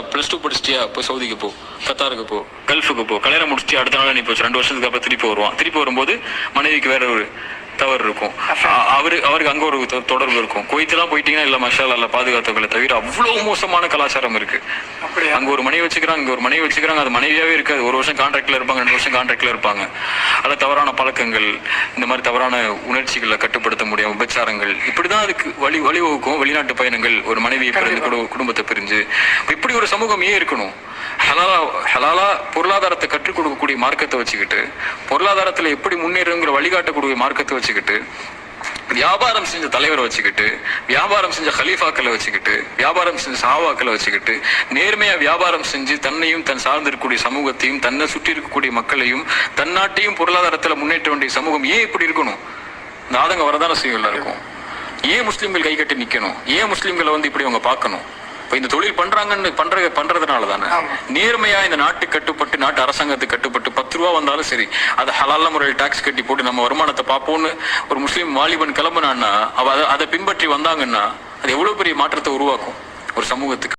Plus two படிச்சிட்டியா? போய் சவுதிக்கு போ கத்தாருக்கு போ. கல்ஃபுக்கு போ. கல்யாணம் முடிச்சுட்டு அடுத்த நாள் நீ போச்சு. ரெண்டு வருஷத்துக்கு அப்புறம் திருப்பி வருவான். திருப்பி வரும்போது மனைவிக்கு வேற ஒரு தவறு இருக்கும். அவரு அவருக்கு அங்க ஒரு தொடர்பு இருக்கும். குவைத்தெல்லாம் போயிட்டீங்கன்னா இல்ல மஷால் அல்ல பாதுகாத்தவங்களை தவிர அவ்வளவு மோசமான கலாச்சாரம் இருக்கு. அங்க ஒரு மனைவி வச்சுக்கிறாங்க இங்க ஒரு மனைவி வச்சுக்கிறாங்க அது மனைவியாவே இருக்காது. ஒரு வருஷம் கான்ட்ராக்ட்ல இருப்பாங்க ரெண்டு வருஷம் கான்ட்ராக்ட்ல இருப்பாங்க. அதுல தவறான பழக்கங்கள் இந்த மாதிரி தவறான உணர்ச்சிகளை கட்டுப்படுத்த முடியாம விபச்சாரங்கள் இப்படிதான் அதுக்கு வழி வழிவகுக்கும் வெளிநாட்டு பயணங்கள். ஒரு மனைவியை பிரிந்து குடு- குடும்பத்தை பிரிஞ்சு. இப்படி ஒரு சமூகம் ஏன் இருக்கணும்? ஹலாலா ஹலாலா பொருளாதாரத்தை கற்றுக் கொடுக்கக்கூடிய மார்க்கத்தை வச்சுக்கிட்டு பொருளாதாரத்தில் எப்படி முன்னேறுங்கிற வழிகாட்டக்கூடிய மார்க்கத்தை வச்சுக்கிட்டு வியாபாரம் செஞ்ச தலைவரை வச்சுக்கிட்டு வியாபாரம் செஞ்ச ஹலீஃபாக்களை வச்சுக்கிட்டு வியாபாரம் செஞ்ச சாவாக்களை வச்சுக்கிட்டு நேர்மையா வியாபாரம் செஞ்சு தன்னையும் தன் சார்ந்திருக்கக்கூடிய சமூகத்தையும் தன்னை சுற்றி இருக்கக்கூடிய மக்களையும் தன் நாட்டையும் முன்னேற்ற வேண்டிய சமூகம் ஏன் இப்படி இருக்கணும்? இந்த ஆதங்கம் வரதான செய்யும் எல்லாருக்கும் ஏன் முஸ்லீம்கள் கை கட்டி நிக்கணும்? ஏன் முஸ்லீம்களை வந்து இப்படி அவங்க பார்க்கணும்? இப்ப இந்த தொழில் பண்றாங்கன்னு பண்ற பண்றதுனால தானே ஆமா. நேர்மையா இந்த நாட்டுக்கு கட்டுப்பட்டு நாட்டு அரசாங்கத்துக்கு கட்டுப்பட்டு பத்து ரூபா வந்தாலும் சரி அதை ஹலால முறையில் டாக்ஸ் கட்டி போட்டு நம்ம வருமானத்தை பார்ப்போம்னு ஒரு முஸ்லீம் வாலிபன் கிளம்புனான்னா அவ அதை- அதை பின்பற்றி வந்தாங்கன்னா அது எவ்வளவு பெரிய மாற்றத்தை உருவாக்கும் ஒரு சமூகத்துக்கு